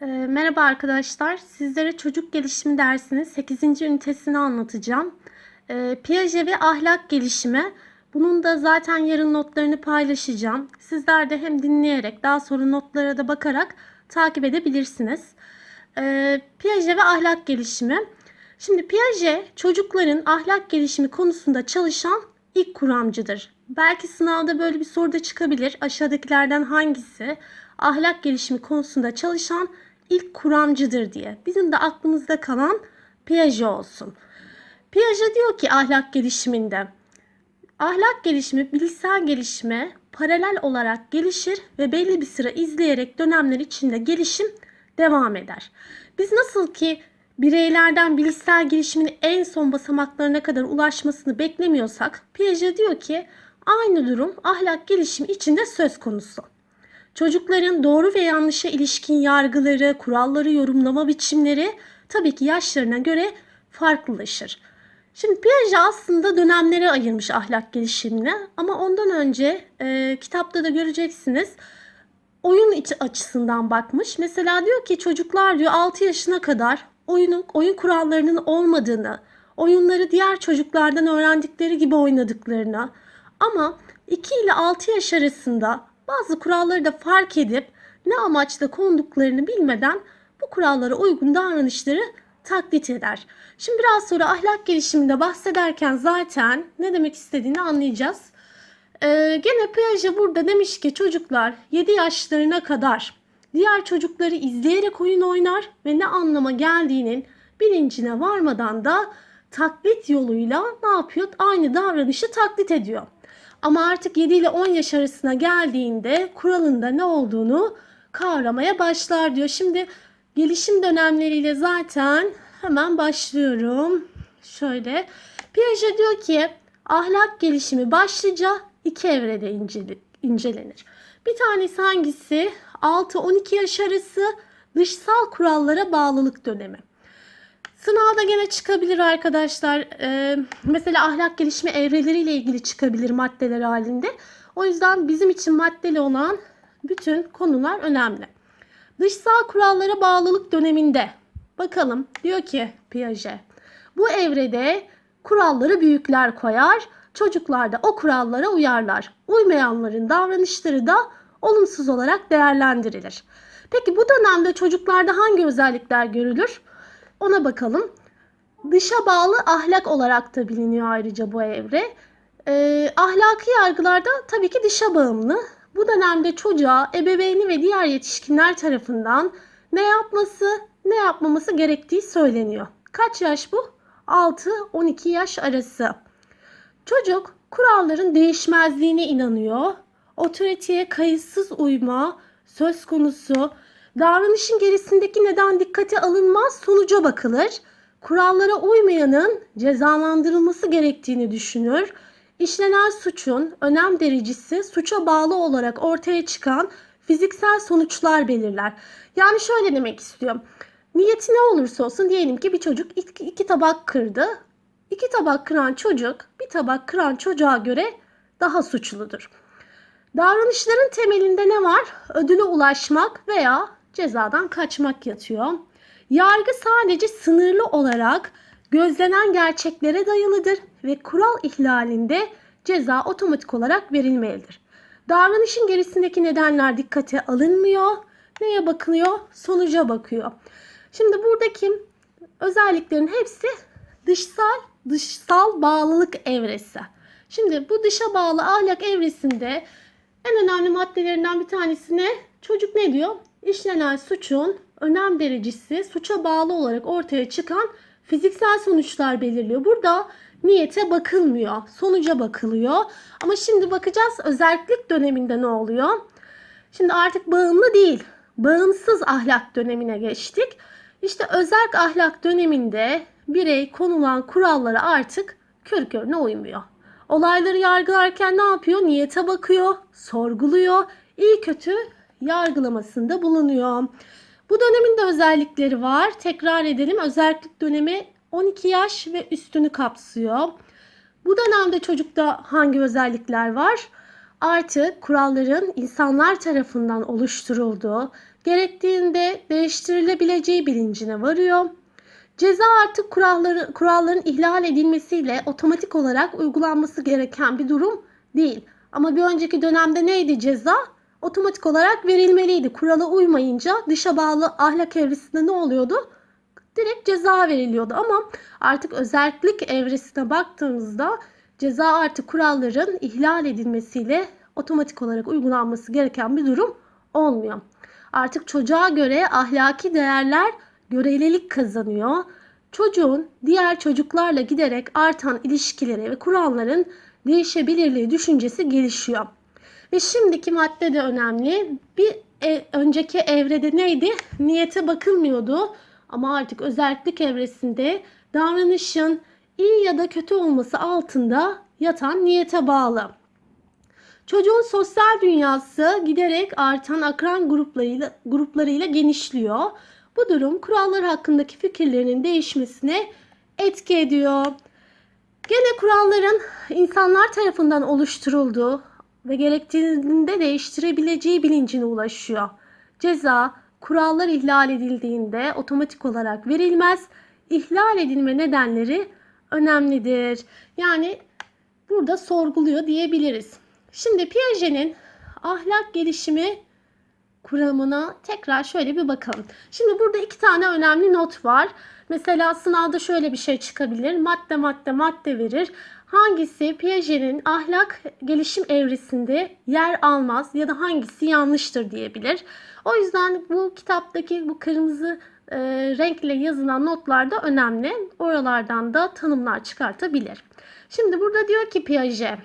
Ee, Merhaba arkadaşlar. Sizlere çocuk gelişimi dersinin 8. ünitesini anlatacağım. Ee, Piaget ve ahlak gelişimi. Bunun da zaten yarın notlarını paylaşacağım. Sizler de hem dinleyerek daha sonra notlara da bakarak takip edebilirsiniz. Ee, Piaget ve ahlak gelişimi. Şimdi Piaget çocukların ahlak gelişimi konusunda çalışan ilk kuramcıdır. Belki sınavda böyle bir soruda çıkabilir. Aşağıdakilerden hangisi ahlak gelişimi konusunda çalışan ilk kuramcıdır diye. Bizim de aklımızda kalan Piaget olsun. Piaget diyor ki ahlak gelişiminde ahlak gelişimi bilişsel gelişime paralel olarak gelişir ve belli bir sıra izleyerek dönemler içinde gelişim devam eder. Biz nasıl ki bireylerden bilişsel gelişimin en son basamaklarına kadar ulaşmasını beklemiyorsak Piaget diyor ki aynı durum ahlak gelişimi içinde söz konusu. Çocukların doğru ve yanlışa ilişkin yargıları, kuralları, yorumlama biçimleri tabii ki yaşlarına göre farklılaşır. Şimdi Piaget aslında dönemlere ayırmış ahlak gelişimini ama ondan önce e, kitapta da göreceksiniz oyun açısından bakmış. Mesela diyor ki çocuklar diyor 6 yaşına kadar oyunun oyun kurallarının olmadığını, oyunları diğer çocuklardan öğrendikleri gibi oynadıklarını ama 2 ile 6 yaş arasında bazı kuralları da fark edip ne amaçla konduklarını bilmeden bu kurallara uygun davranışları taklit eder. Şimdi biraz sonra ahlak gelişiminde bahsederken zaten ne demek istediğini anlayacağız. Ee, gene Piaget burada demiş ki çocuklar 7 yaşlarına kadar diğer çocukları izleyerek oyun oynar ve ne anlama geldiğinin bilincine varmadan da taklit yoluyla ne yapıyor? Aynı davranışı taklit ediyor. Ama artık 7 ile 10 yaş arasına geldiğinde kuralında ne olduğunu kavramaya başlar diyor. Şimdi gelişim dönemleriyle zaten hemen başlıyorum. Şöyle Piaget diyor ki ahlak gelişimi başlıca iki evrede incele- incelenir. Bir tanesi hangisi? 6-12 yaş arası dışsal kurallara bağlılık dönemi. Sınavda gene çıkabilir arkadaşlar. Ee, mesela ahlak gelişimi evreleriyle ilgili çıkabilir maddeler halinde. O yüzden bizim için maddeli olan bütün konular önemli. Dışsal kurallara bağlılık döneminde bakalım diyor ki Piaget. Bu evrede kuralları büyükler koyar, çocuklar da o kurallara uyarlar. Uymayanların davranışları da olumsuz olarak değerlendirilir. Peki bu dönemde çocuklarda hangi özellikler görülür? Ona bakalım. Dışa bağlı ahlak olarak da biliniyor ayrıca bu evre. Ee, ahlaki yargılarda tabii ki dışa bağımlı. Bu dönemde çocuğa ebeveyni ve diğer yetişkinler tarafından ne yapması, ne yapmaması gerektiği söyleniyor. Kaç yaş bu? 6-12 yaş arası. Çocuk kuralların değişmezliğine inanıyor. Otoriteye kayıtsız uyma söz konusu. Davranışın gerisindeki neden dikkate alınmaz sonuca bakılır. Kurallara uymayanın cezalandırılması gerektiğini düşünür. İşlenen suçun önem derecesi suça bağlı olarak ortaya çıkan fiziksel sonuçlar belirler. Yani şöyle demek istiyorum. Niyeti ne olursa olsun diyelim ki bir çocuk iki, iki tabak kırdı. İki tabak kıran çocuk bir tabak kıran çocuğa göre daha suçludur. Davranışların temelinde ne var? Ödüle ulaşmak veya cezadan kaçmak yatıyor. Yargı sadece sınırlı olarak gözlenen gerçeklere dayalıdır ve kural ihlalinde ceza otomatik olarak verilmelidir. Davranışın gerisindeki nedenler dikkate alınmıyor. Neye bakılıyor? Sonuca bakıyor. Şimdi buradaki özelliklerin hepsi dışsal dışsal bağlılık evresi. Şimdi bu dışa bağlı ahlak evresinde en önemli maddelerinden bir tanesi ne? Çocuk ne diyor? İşlenen suçun önem derecesi suça bağlı olarak ortaya çıkan fiziksel sonuçlar belirliyor. Burada niyete bakılmıyor, sonuca bakılıyor. Ama şimdi bakacağız özellik döneminde ne oluyor? Şimdi artık bağımlı değil, bağımsız ahlak dönemine geçtik. İşte özerk ahlak döneminde birey konulan kurallara artık kör körüne uymuyor. Olayları yargılarken ne yapıyor? Niyete bakıyor, sorguluyor, iyi kötü yargılamasında bulunuyor. Bu dönemin de özellikleri var. Tekrar edelim. Özellik dönemi 12 yaş ve üstünü kapsıyor. Bu dönemde çocukta hangi özellikler var? Artık kuralların insanlar tarafından oluşturulduğu, gerektiğinde değiştirilebileceği bilincine varıyor. Ceza artık kuralları, kuralların ihlal edilmesiyle otomatik olarak uygulanması gereken bir durum değil. Ama bir önceki dönemde neydi ceza? Otomatik olarak verilmeliydi. Kurala uymayınca dışa bağlı ahlak evresinde ne oluyordu? Direkt ceza veriliyordu ama artık özellik evresine baktığımızda ceza artık kuralların ihlal edilmesiyle otomatik olarak uygulanması gereken bir durum olmuyor. Artık çocuğa göre ahlaki değerler görelilik kazanıyor. Çocuğun diğer çocuklarla giderek artan ilişkileri ve kuralların değişebilirliği düşüncesi gelişiyor. Ve şimdiki madde de önemli. Bir e, önceki evrede neydi? Niyete bakılmıyordu. Ama artık özellik evresinde davranışın iyi ya da kötü olması altında yatan niyete bağlı. Çocuğun sosyal dünyası giderek artan akran gruplarıyla, gruplarıyla genişliyor. Bu durum kurallar hakkındaki fikirlerinin değişmesine etki ediyor. Gene kuralların insanlar tarafından oluşturulduğu ve gerektiğinde değiştirebileceği bilincine ulaşıyor. Ceza kurallar ihlal edildiğinde otomatik olarak verilmez. İhlal edilme nedenleri önemlidir. Yani burada sorguluyor diyebiliriz. Şimdi Piaget'in ahlak gelişimi kuramına tekrar şöyle bir bakalım. Şimdi burada iki tane önemli not var. Mesela sınavda şöyle bir şey çıkabilir. Madde madde madde verir. Hangisi Piaget'in ahlak gelişim evresinde yer almaz ya da hangisi yanlıştır diyebilir. O yüzden bu kitaptaki bu kırmızı e, renkle yazılan notlar da önemli. Oralardan da tanımlar çıkartabilir. Şimdi burada diyor ki Piaget,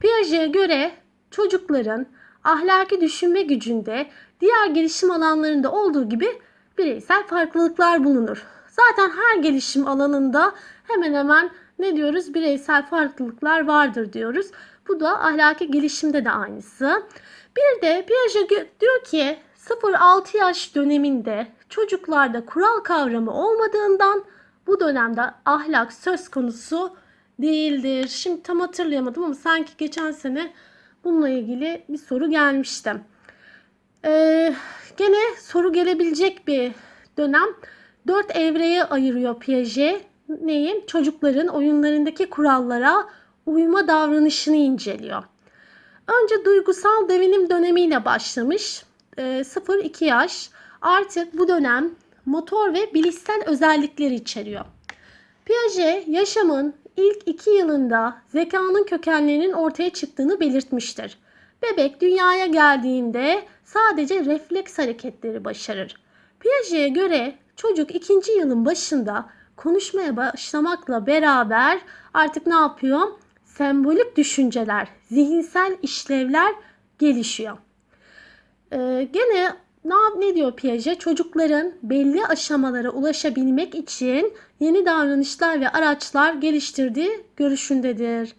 Piaget'e göre çocukların ahlaki düşünme gücünde diğer gelişim alanlarında olduğu gibi bireysel farklılıklar bulunur. Zaten her gelişim alanında hemen hemen ne diyoruz? Bireysel farklılıklar vardır diyoruz. Bu da ahlaki gelişimde de aynısı. Bir de Piaget diyor ki 0-6 yaş döneminde çocuklarda kural kavramı olmadığından bu dönemde ahlak söz konusu değildir. Şimdi tam hatırlayamadım ama sanki geçen sene bununla ilgili bir soru gelmişti. Ee, gene soru gelebilecek bir dönem. Dört evreye ayırıyor Piaget. Neyi? Çocukların oyunlarındaki kurallara uyma davranışını inceliyor. Önce duygusal devinim dönemiyle başlamış. E, 0-2 yaş. Artık bu dönem motor ve bilişsel özellikleri içeriyor. Piaget yaşamın ilk iki yılında zekanın kökenlerinin ortaya çıktığını belirtmiştir. Bebek dünyaya geldiğinde sadece refleks hareketleri başarır. Piaget'e göre çocuk ikinci yılın başında konuşmaya başlamakla beraber artık ne yapıyor? Sembolik düşünceler, zihinsel işlevler gelişiyor. Ee, gene ne, ne diyor Piaget? Çocukların belli aşamalara ulaşabilmek için yeni davranışlar ve araçlar geliştirdiği görüşündedir.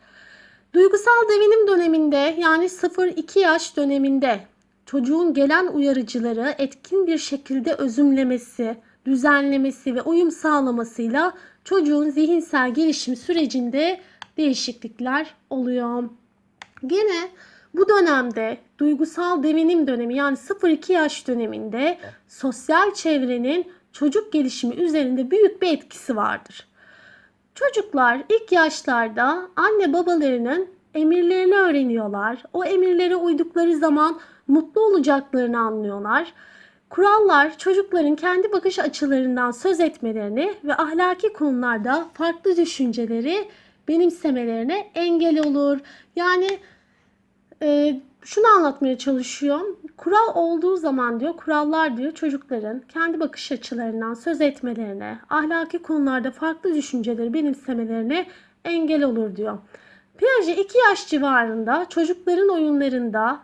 Duygusal devinim döneminde yani 0-2 yaş döneminde çocuğun gelen uyarıcıları etkin bir şekilde özümlemesi, düzenlemesi ve uyum sağlamasıyla çocuğun zihinsel gelişim sürecinde değişiklikler oluyor. Gene bu dönemde duygusal devinim dönemi yani 0-2 yaş döneminde sosyal çevrenin çocuk gelişimi üzerinde büyük bir etkisi vardır. Çocuklar ilk yaşlarda anne babalarının emirlerini öğreniyorlar. O emirlere uydukları zaman mutlu olacaklarını anlıyorlar. Kurallar çocukların kendi bakış açılarından söz etmelerini ve ahlaki konularda farklı düşünceleri benimsemelerine engel olur. Yani e, şunu anlatmaya çalışıyorum. Kural olduğu zaman diyor, kurallar diyor çocukların kendi bakış açılarından söz etmelerine, ahlaki konularda farklı düşünceleri benimsemelerine engel olur diyor. Piaget 2 yaş civarında çocukların oyunlarında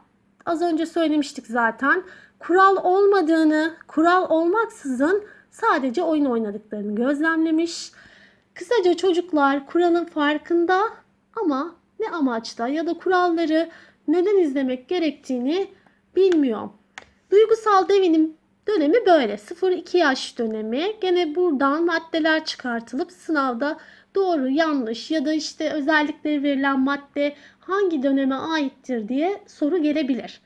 az önce söylemiştik zaten kural olmadığını, kural olmaksızın sadece oyun oynadıklarını gözlemlemiş. Kısaca çocuklar kuralın farkında ama ne amaçla ya da kuralları neden izlemek gerektiğini bilmiyor. Duygusal devinim dönemi böyle. 0-2 yaş dönemi. Gene buradan maddeler çıkartılıp sınavda doğru, yanlış ya da işte özellikleri verilen madde hangi döneme aittir diye soru gelebilir.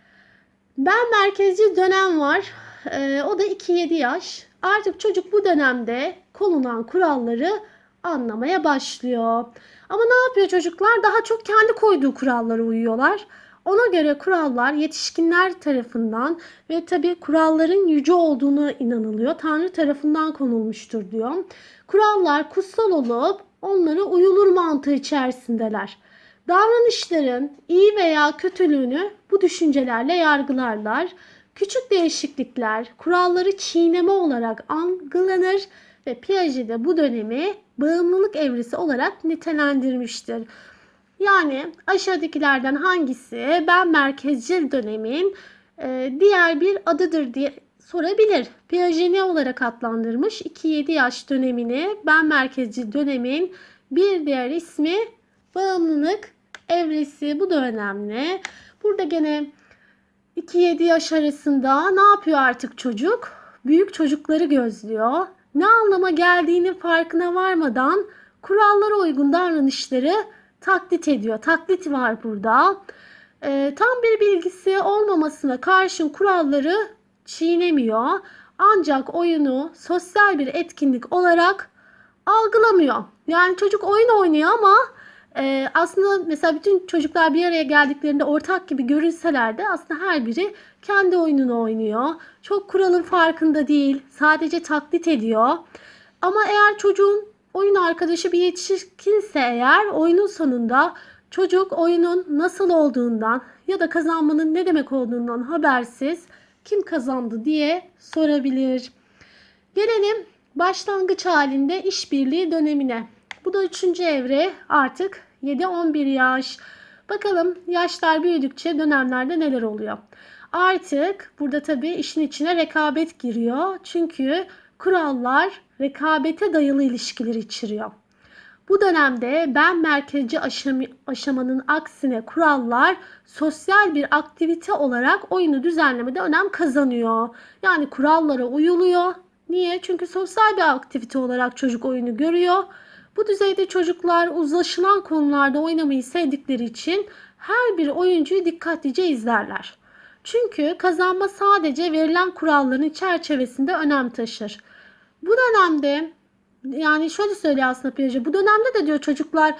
Ben merkezci dönem var. Ee, o da 2-7 yaş. Artık çocuk bu dönemde konulan kuralları anlamaya başlıyor. Ama ne yapıyor çocuklar? Daha çok kendi koyduğu kurallara uyuyorlar. Ona göre kurallar yetişkinler tarafından ve tabii kuralların yüce olduğunu inanılıyor. Tanrı tarafından konulmuştur diyor. Kurallar kutsal olup onlara uyulur mantığı içerisindeler. Davranışların iyi veya kötülüğünü bu düşüncelerle yargılarlar. Küçük değişiklikler kuralları çiğneme olarak algılanır ve Piaget de bu dönemi bağımlılık evresi olarak nitelendirmiştir. Yani aşağıdakilerden hangisi ben merkezcil dönemin e, diğer bir adıdır diye sorabilir. Piaget ne olarak adlandırmış? 2-7 yaş dönemini ben merkezcil dönemin bir diğer ismi bağımlılık evresi. Bu da önemli. Burada gene 2-7 yaş arasında ne yapıyor artık çocuk? Büyük çocukları gözlüyor. Ne anlama geldiğini farkına varmadan kurallara uygun davranışları taklit ediyor. Taklit var burada. Ee, tam bir bilgisi olmamasına karşın kuralları çiğnemiyor. Ancak oyunu sosyal bir etkinlik olarak algılamıyor. Yani çocuk oyun oynuyor ama e, aslında mesela bütün çocuklar bir araya geldiklerinde ortak gibi görünseler de aslında her biri kendi oyununu oynuyor. Çok kuralın farkında değil. Sadece taklit ediyor. Ama eğer çocuğun oyun arkadaşı bir yetişkinse eğer oyunun sonunda çocuk oyunun nasıl olduğundan ya da kazanmanın ne demek olduğundan habersiz kim kazandı diye sorabilir. Gelelim başlangıç halinde işbirliği dönemine. Bu da üçüncü evre artık 7-11 yaş. Bakalım yaşlar büyüdükçe dönemlerde neler oluyor. Artık burada tabii işin içine rekabet giriyor. Çünkü kurallar rekabete dayalı ilişkiler içeriyor. Bu dönemde ben merkezci aşam aşamanın aksine kurallar sosyal bir aktivite olarak oyunu düzenlemede önem kazanıyor. Yani kurallara uyuluyor. Niye? Çünkü sosyal bir aktivite olarak çocuk oyunu görüyor. Bu düzeyde çocuklar uzlaşılan konularda oynamayı sevdikleri için her bir oyuncuyu dikkatlice izlerler. Çünkü kazanma sadece verilen kuralların çerçevesinde önem taşır. Bu dönemde yani şöyle söylüyor aslında Piaget. Bu dönemde de diyor çocuklar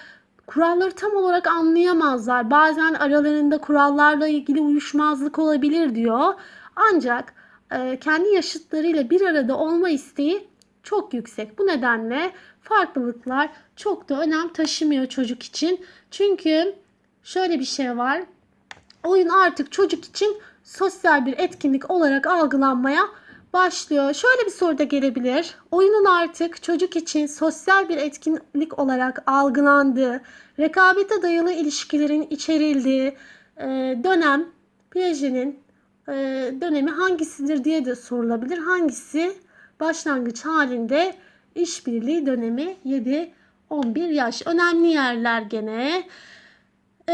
kuralları tam olarak anlayamazlar. Bazen aralarında kurallarla ilgili uyuşmazlık olabilir diyor. Ancak e, kendi yaşıtlarıyla bir arada olma isteği çok yüksek. Bu nedenle farklılıklar çok da önem taşımıyor çocuk için. Çünkü şöyle bir şey var. Oyun artık çocuk için sosyal bir etkinlik olarak algılanmaya başlıyor. Şöyle bir soru da gelebilir. Oyunun artık çocuk için sosyal bir etkinlik olarak algılandığı, rekabete dayalı ilişkilerin içerildiği e, dönem Piaget'in e, dönemi hangisidir diye de sorulabilir. Hangisi başlangıç halinde işbirliği dönemi 7-11 yaş. Önemli yerler gene. E,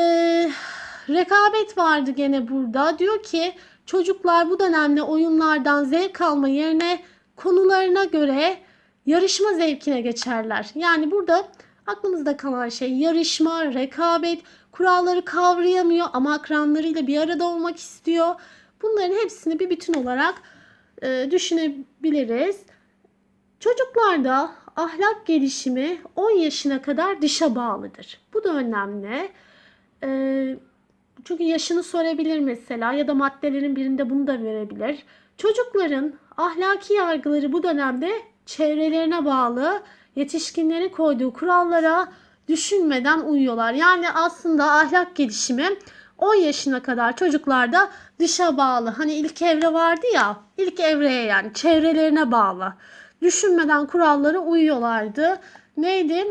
rekabet vardı gene burada. Diyor ki Çocuklar bu dönemde oyunlardan zevk alma yerine konularına göre yarışma zevkine geçerler. Yani burada aklımızda kalan şey yarışma, rekabet, kuralları kavrayamıyor ama akranlarıyla bir arada olmak istiyor. Bunların hepsini bir bütün olarak e, düşünebiliriz. Çocuklarda ahlak gelişimi 10 yaşına kadar dışa bağlıdır. Bu da önemli. Ee, çünkü yaşını sorabilir mesela ya da maddelerin birinde bunu da verebilir. Çocukların ahlaki yargıları bu dönemde çevrelerine bağlı yetişkinlerin koyduğu kurallara düşünmeden uyuyorlar. Yani aslında ahlak gelişimi 10 yaşına kadar çocuklarda dışa bağlı. Hani ilk evre vardı ya, ilk evreye yani çevrelerine bağlı. Düşünmeden kurallara uyuyorlardı. Neydi?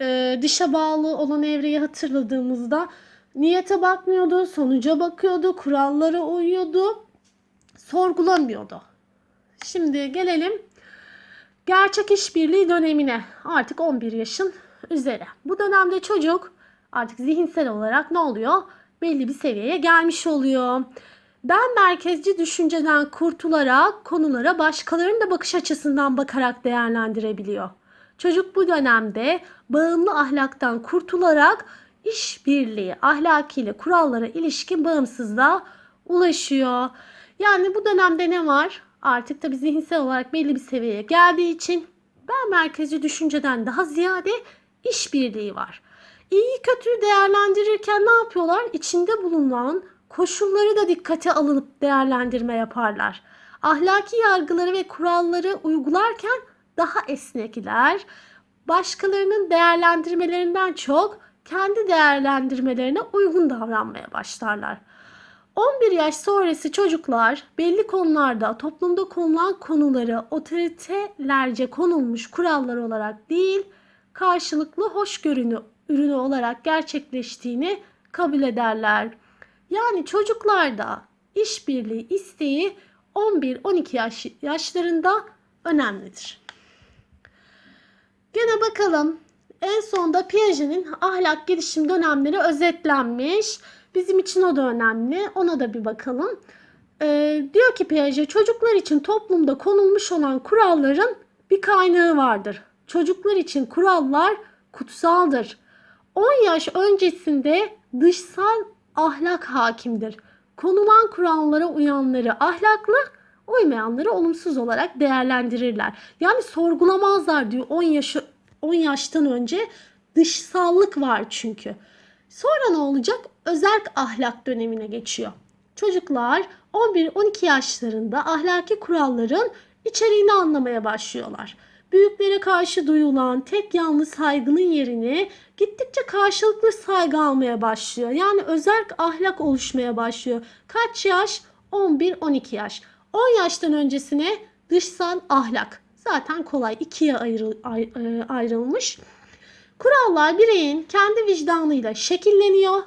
Ee, dışa bağlı olan evreyi hatırladığımızda Niyete bakmıyordu, sonuca bakıyordu, kurallara uyuyordu, sorgulamıyordu. Şimdi gelelim gerçek işbirliği dönemine. Artık 11 yaşın üzeri. Bu dönemde çocuk artık zihinsel olarak ne oluyor? Belli bir seviyeye gelmiş oluyor. Ben merkezci düşünceden kurtularak konulara başkalarının da bakış açısından bakarak değerlendirebiliyor. Çocuk bu dönemde bağımlı ahlaktan kurtularak işbirliği ahlakiyle kurallara ilişkin bağımsızlığa ulaşıyor. Yani bu dönemde ne var? Artık tabii zihinsel olarak belli bir seviyeye geldiği için ben merkezi düşünceden daha ziyade işbirliği var. İyi kötüyü değerlendirirken ne yapıyorlar? İçinde bulunan koşulları da dikkate alınıp değerlendirme yaparlar. Ahlaki yargıları ve kuralları uygularken daha esnekler. Başkalarının değerlendirmelerinden çok kendi değerlendirmelerine uygun davranmaya başlarlar. 11 yaş sonrası çocuklar belli konularda toplumda konulan konuları otoritelerce konulmuş kurallar olarak değil, karşılıklı hoşgörünü ürünü olarak gerçekleştiğini kabul ederler. Yani çocuklarda işbirliği isteği 11-12 yaş yaşlarında önemlidir. Gene bakalım en sonda Piaget'in ahlak gelişim dönemleri özetlenmiş. Bizim için o da önemli. Ona da bir bakalım. Ee, diyor ki Piaget çocuklar için toplumda konulmuş olan kuralların bir kaynağı vardır. Çocuklar için kurallar kutsaldır. 10 yaş öncesinde dışsal ahlak hakimdir. Konulan kurallara uyanları ahlaklı, uymayanları olumsuz olarak değerlendirirler. Yani sorgulamazlar diyor 10 yaşı 10 yaştan önce dışsallık var çünkü. Sonra ne olacak? Özerk ahlak dönemine geçiyor. Çocuklar 11-12 yaşlarında ahlaki kuralların içeriğini anlamaya başlıyorlar. Büyüklere karşı duyulan tek yanlı saygının yerini gittikçe karşılıklı saygı almaya başlıyor. Yani özerk ahlak oluşmaya başlıyor. Kaç yaş? 11-12 yaş. 10 yaştan öncesine dışsal ahlak. Zaten kolay ikiye ayrı, ay- e, ayrılmış. Kurallar bireyin kendi vicdanıyla şekilleniyor.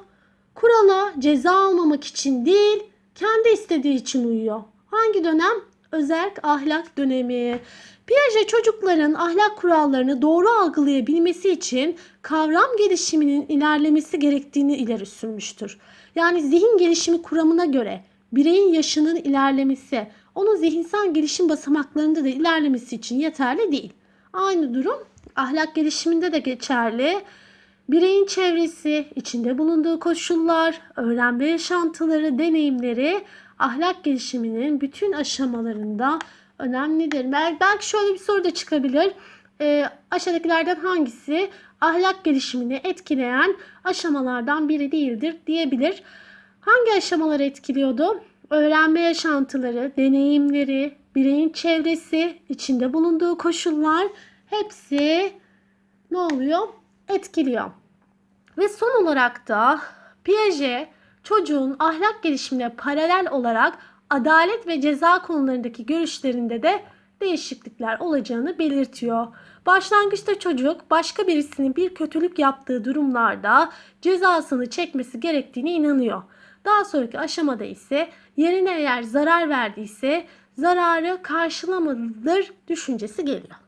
Kurala ceza almamak için değil, kendi istediği için uyuyor. Hangi dönem? Özerk ahlak dönemi. Piaget çocukların ahlak kurallarını doğru algılayabilmesi için kavram gelişiminin ilerlemesi gerektiğini ileri sürmüştür. Yani zihin gelişimi kuramına göre bireyin yaşının ilerlemesi, onun zihinsel gelişim basamaklarında da ilerlemesi için yeterli değil. Aynı durum ahlak gelişiminde de geçerli. Bireyin çevresi, içinde bulunduğu koşullar, öğrenme yaşantıları, deneyimleri ahlak gelişiminin bütün aşamalarında önemlidir. Bel- Belki şöyle bir soru da çıkabilir. Ee, aşağıdakilerden hangisi ahlak gelişimini etkileyen aşamalardan biri değildir diyebilir. Hangi aşamaları etkiliyordu? Öğrenme yaşantıları, deneyimleri, bireyin çevresi, içinde bulunduğu koşullar hepsi ne oluyor? Etkiliyor. Ve son olarak da Piaget çocuğun ahlak gelişimine paralel olarak adalet ve ceza konularındaki görüşlerinde de değişiklikler olacağını belirtiyor. Başlangıçta çocuk başka birisinin bir kötülük yaptığı durumlarda cezasını çekmesi gerektiğine inanıyor. Daha sonraki aşamada ise yerine eğer zarar verdiyse zararı karşılamalıdır düşüncesi geliyor.